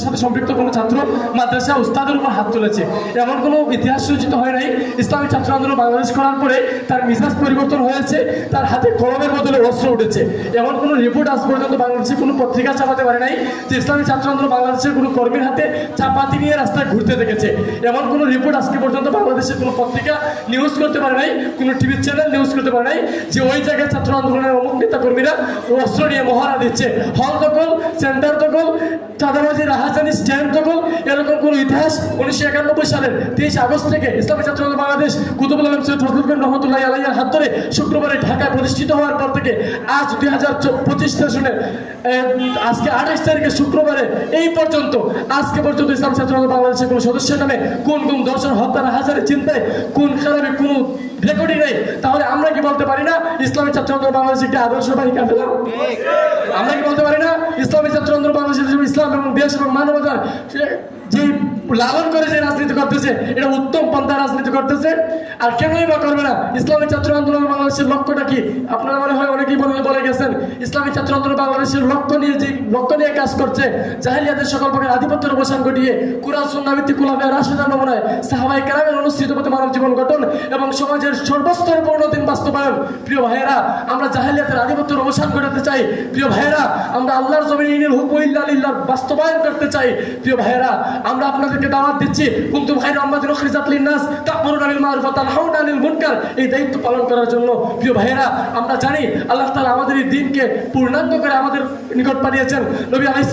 estás সম্পৃক্ত কোনো ছাত্র মাদ্রাসা উস্তাদের উপর হাত তুলেছে। এমন কোনো ইতিহাস সূচিত হয় নাই। ইসলামী ছাত্র আন্দোলন বাংলাদেশ করার পরে তার মিজাজ পরিবর্তন হয়েছে, তার হাতে কলমের বদলে অস্ত্র উঠেছে। এমন কোনো রিপোর্ট আজ পর্যন্ত বাংলাদেশে কোনো পত্রিকা ছাপাতে পারে নাই যে ইসলামী ছাত্র আন্দোলন বাংলাদেশের কোনো কর্মীর হাতে চাপাতি নিয়ে রাস্তায় ঘুরতে দেখেছে। এমন কোনো রিপোর্ট আজকে পর্যন্ত বাংলাদেশের কোনো পত্রিকা নিউজ করতে পারে নাই, কোনো টিভি চ্যানেল নিউজ করতে পারে নাই যে ওই জায়গায় ছাত্র আন্দোলনের অমুক নেতা কর্মীরা অস্ত্র নিয়ে মহারা দিচ্ছে। হল দখল সেন্টার দখল, চাঁদাবাজি, রাহাজানি স্ট্যান্ড দখল, এরকম কোনো ইতিহাস উনিশশো একানব্বই সালের তেইশ আগস্ট থেকে ইসলামী ছাত্র বাংলাদেশ কুতুবুল আলম সৈয়দ ফজলুল করিম রহমতুল্লাহ আলাইয়ের হাত ধরে শুক্রবারে ঢাকায় প্রতিষ্ঠিত হওয়ার পর থেকে আজ দুই হাজার পঁচিশ সেশনে আজকে আঠাশ তারিখে শুক্রবারে এই পর্যন্ত, আজকে পর্যন্ত ইসলাম ছাত্র বাংলাদেশের কোনো সদস্যের নামে কোন কোন দর্শন হত্যা হাজারে চিন্তায় কোন খারাপে কোনো রেকর্ডই নেই। তাহলে আমরা কি বলতে পারি না ইসলামী ছাত্র বাংলাদেশ একটি আদর্শবাহী কাফেলা? আমরা কি বলতে পারি না ইসলামী ছাত্র আন্দোলন ইসলাম এবং মানবতার যে লালন করে যে রাজনীতি করতেছে, এটা উত্তম পন্থা রাজনীতি করতেছে। আর কেনই বা করবে না? ইসলামী ছাত্র আন্দোলন বাংলাদেশের লক্ষ্যটা কি? আপনারা মনে হয় অনেকেই বলে বলে গেছেন, ইসলামী ছাত্র আন্দোলন বাংলাদেশের লক্ষ্য নিয়ে যে লক্ষ্য নিয়ে কাজ করছে জাহিলিয়াদের সকল প্রকার আধিপত্যের অবসান ঘটিয়ে কুরআন, সুন্নাহ ভিত্তিক কুলাফে রাশেদার নমুনায় সাহাবাই কেরামের অনুসৃত পথে মানব জীবন গঠন এবং সমাজের সর্বস্তরের পূর্ণদিন বাস্তবায়ন। প্রিয় ভাইয়েরা, আমরা জাহিলিয়াতের আধিপত্যের অবসান ঘটাতে চাই। প্রিয় ভাইয়েরা, আমরা আল্লাহর জমিনে হুকুম ইল্লা লিল্লাহর বাস্তবায়ন করতে চাই। প্রিয় ভাইয়েরা, আমরা আপনাদেরকে দাওয়াত দিচ্ছি। খায়রা উম্মাতিন উখরিজাত লিন-নাস তা'মুরুনা বিল মা'রুফ তানহাউনা আনিল মুনকার এই দায়িত্ব পালন করার জন্য, প্রিয় ভাইয়েরা, আমরা জানি আল্লাহ তাআলা আমাদের এই দিনকে পূর্ণাঙ্গ করে আমাদের নিকট পাঠিয়েছেন। নবী ওয়াস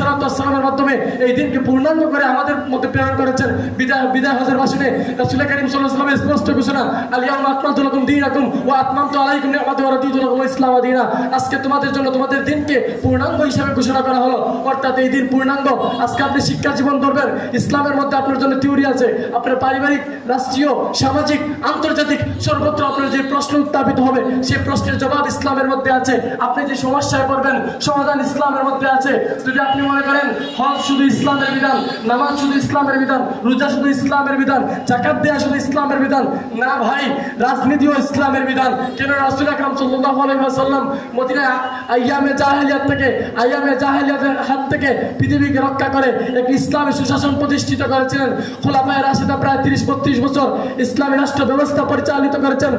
মাধ্যমে এই দিনকে পূর্ণাঙ্গ করে আমাদের মধ্যে প্রেরণ করেছেন। বিদায় বিদায় হজের ভাষণে রাসূল করিম আলাইহি স্পষ্ট ঘোষণা আল ইয়াউমা আকমালতু লাকুম দীনাকুম ওয়া আতমামতু আলাইকুম নি'মাতি ওয়া রাদিতু লাকুম ইসলাম দীনা। আজকে তোমাদের জন্য তোমাদের দিনকে পূর্ণাঙ্গ হিসাবে ঘোষণা করা হলো। অর্থাৎ এই দিন পূর্ণাঙ্গ। আজকে আপনি শিক্ষা জীবন ধরবেন ইসলামের মধ্যে আপনার জন্য থিওরি আছে। আপনার পারিবারিক, রাষ্ট্রীয়, সামাজিক, আন্তর্জাতিক সর্বত্র আপনার যে প্রশ্ন উত্থাপিত হবে সেই প্রশ্নের জবাব ইসলামের মধ্যে আছে। আপনি যে সমস্যায় পড়বেন, সমাধান ইসলামের মধ্যে আছে। যদি আপনি মনে করেন, হজ শুধু ইসলামের বিধান, নামাজ শুধু ইসলামের বিধান, রোজা শুধু ইসলামের বিধান, জাকাত দেয়া শুধু ইসলামের বিধান, না ভাই, রাজনীতিও ইসলামের বিধান। কেন রাসুল আকরাম সাল্লাল্লাহু আলাইহি ওয়াসাল্লাম মদিনায় আইয়ামে জাহেলিয়াত থেকে, আইয়ামে জাহেলিয়াতের হাত থেকে পৃথিবীকে রক্ষা করে একটি ইসলামী সুশাসন প্রতিষ্ঠিত করেছিলেন খোলাফায় রাশিদা তিরিশ, বত্রিশ বছর ইসলামী রাষ্ট্র ব্যবস্থা পরিচালিত করেছেন।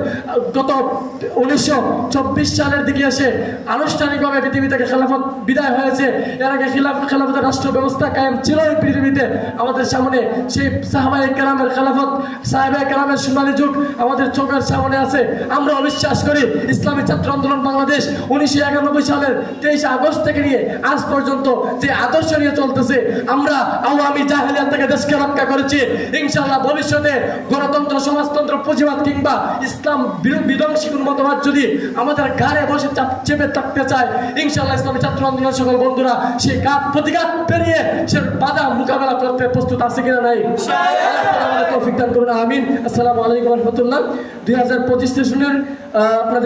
গত উনিশশো চব্বিশ সালের দিকে এসে আনুষ্ঠানিকভাবে পৃথিবী থেকে খেলাফত বিদায় হয়েছে। এর আগে খিলাফ খেলাফতের রাষ্ট্র ব্যবস্থা কায়েম ছিল এই পৃথিবীতে। আমাদের সামনে সেই সাহাবাই কেরামের খেলাফত সাহেবাই কেরামের সোনালী যুগ আমাদের চোখের সামনে আছে। আমরা অবিশ্বাস করি ইসলামী ছাত্র আন্দোলন বাংলাদেশ উনিশশো একানব্বই সালের তেইশে আগস্ট থেকে নিয়ে আজ পর্যন্ত যে আদর্শ নিয়ে চলতেছে, আমরা আওয়ামী জাহেলিয়াত থেকে দেশকে রক্ষা করেছি। ইনশাআল্লাহ ভবিষ্যতে গণতন্ত্র, সমাজতন্ত্র পুঁজিবাদ কিংবা ইসলাম বিধ্বংসী কোনো মতবাদ যদি আমাদের ঘাড়ে বসে চাপ চেপে থাকতে চায় ইনশাল্লাহ ইসলামী ছাত্র আন্দোলন সকল বন্ধুরা সেই ঘাত প্রতিঘাত পেরিয়ে সে বাধা মোকাবেলা করতে প্রস্তুত আছে কিনা নাই? আমিন। আসসালামু আলাইকুম রহমতুল্লাহ। দুই হাজার পঁচিশ সেশনের আপনাদের